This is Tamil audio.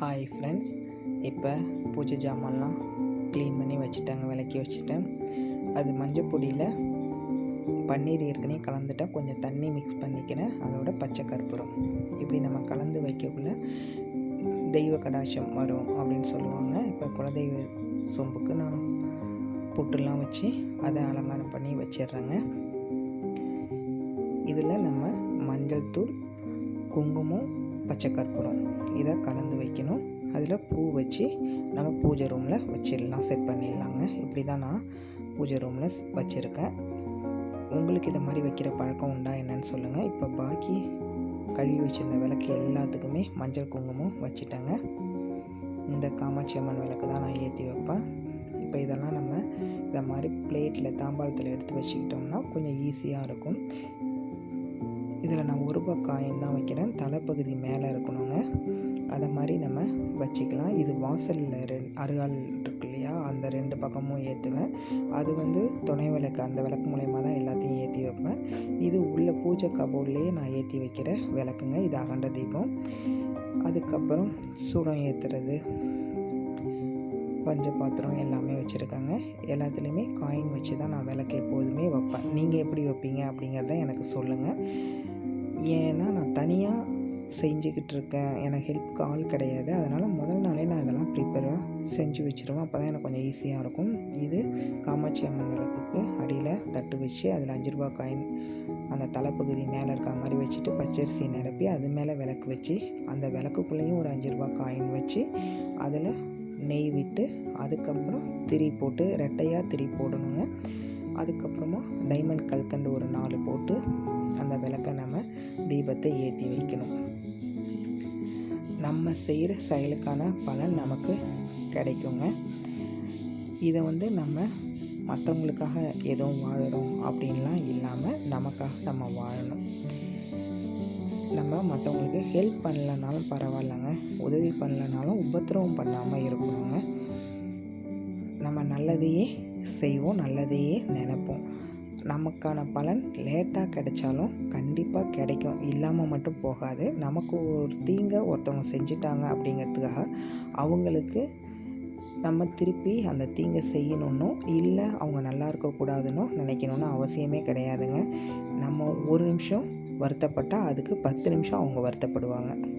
ஹாய் ஃப்ரெண்ட்ஸ் இப்போ பூஜை ஜாமான்லாம் க்ளீன் பண்ணி வச்சுட்டாங்க விளக்கி வச்சுட்டேன். அது மஞ்சள் பொடியில் பன்னீர் ஏற்கனவே கலந்துட்டால் கொஞ்சம் தண்ணி மிக்ஸ் பண்ணிக்கிறேன். அதோட பச்சை கற்பூரம். இப்படி நம்ம கலந்து வைக்கக்குள்ள தெய்வ கடாட்சம் வரும் அப்படின்னு சொல்லுவாங்க. இப்போ குலதெய்வ சொம்புக்கு நான் புட்டுலாம் வச்சு அதை அலங்காரம் பண்ணி வச்சிடுறேங்க. இதில் நம்ம மஞ்சள் தூள் குங்குமம் பச்சை கற்பூரம். இதை கலந்து வைக்கணும். அதில் பூ வச்சு நம்ம பூஜை ரூமில் வச்சிடலாம். செட் பண்ணிடலாங்க. இப்படி தான் நான் பூஜை ரூமில் வச்சுருக்கேன். உங்களுக்கு இதை மாதிரி வைக்கிற பழக்கம் உண்டா என்னன்னு சொல்லுங்கள் இப்போ பாக்கி கழுவி வச்சுருந்த விளக்கு எல்லாத்துக்குமே மஞ்சள் குங்குமம் வச்சுட்டேங்க. இந்த காமாட்சி அம்மன் விளக்கு தான் நான் ஏற்றி வைப்பேன். இப்போ இதெல்லாம் நம்ம இதை மாதிரி பிளேட்டில் தாம்பாளத்தில் எடுத்து வச்சுக்கிட்டோம்னா கொஞ்சம் ஈஸியாக இருக்கும். இதில் நான் ஒரு ரூபா காயின் தான் வைக்கிறேன். தலைப்பகுதி மேலே இருக்கணுங்க. அதை மாதிரி நம்ம வச்சுக்கலாம். இது வாசலில் ரெண் அருகால் இருக்கு இல்லையா? அந்த ரெண்டு பக்கமும் ஏற்றுவேன். அது வந்து துணை விளக்கு அந்த விளக்கு மூலயமா தான் எல்லாத்தையும் ஏற்றி வைப்பேன். இது உள்ள பூஜை கபோர்ட்லேயே நான் ஏற்றி வைக்கிற விளக்குங்க. இது அகண்ட தீபம். அதுக்கப்புறம் சூடம் ஏற்றுறது பஞ்ச பாத்திரம் எல்லாமே வச்சுருக்காங்க. எல்லாத்துலேயுமே காயின் வச்சு தான் நான் விளக்கு எப்போதுமே வைப்பேன். நீங்கள் எப்படி வைப்பீங்க அப்படிங்கிறத எனக்கு சொல்லுங்கள் ஏன்னா நான் தனியாக செஞ்சுக்கிட்டு இருக்கேன் எனக்கு ஹெல்ப்புக்கு ஆள் கிடையாது. அதனால் முதல் நாளே நான் இதெல்லாம் ப்ரிப்பேராக செஞ்சு வச்சுருவேன். அப்போ தான் எனக்கு கொஞ்சம் ஈஸியாக இருக்கும். இது காமாட்சி அம்மன் விளக்குக்கு அடியில் தட்டு வச்சு அதில் அஞ்சு ரூபா காயின் அந்த தலைப்பகுதி மேலே இருக்க மாதிரி வச்சுட்டு பச்சரிசி நிரப்பி அது மேலே விளக்கு வச்சு அந்த விளக்குக்குள்ளேயும் ஒரு அஞ்சு ரூபா காயின் வச்சு அதில் நெய் விட்டு அதுக்கப்புறம் திரி போட்டு ரெட்டையாக திரி போடணுங்க. அதுக்கப்புறமா டைமண்ட் கல்கண்டு ஒரு நாலு போட்டு அந்த விளக்கை நம்ம தீபத்தை ஏற்றி வைக்கணும். நம்ம செய்கிற செயலுக்கான பலன் நமக்கு கிடைக்குங்க. இதை வந்து நம்ம மற்றவங்களுக்காக எதுவும் வாழறோம் அப்படின்லாம் இல்லாமல் நமக்காக நம்ம வாழணும். நம்ம மற்றவங்களுக்கு ஹெல்ப் பண்ணலனாலும் பரவாயில்லைங்க. உதவி பண்ணலனாலும் உபத்திரவம் பண்ணாமல் இருக்கணுங்க. நம்ம நல்லதையே செய்வோம் நல்லதையே நினைப்போம். நமக்கான பலன் லேட்டாக கிடைச்சாலும் கண்டிப்பாக கிடைக்கும். இல்லாமல் மட்டும் போகாது. நமக்கு ஒரு தீங்கை ஒருத்தவங்க செஞ்சிட்டாங்க அப்படிங்கிறதுக்காக அவங்களுக்கு நம்ம திருப்பி அந்த தீங்கை செய்யணும்னோ இல்லை அவங்க நல்லா இருக்கக்கூடாதுன்னோ நினைக்கணுன்னு அவசியமே கிடையாதுங்க. நம்ம ஒரு நிமிஷம் வருத்தப்பட்டால் அதுக்கு பத்து நிமிஷம் அவங்க வருத்தப்படுவாங்க.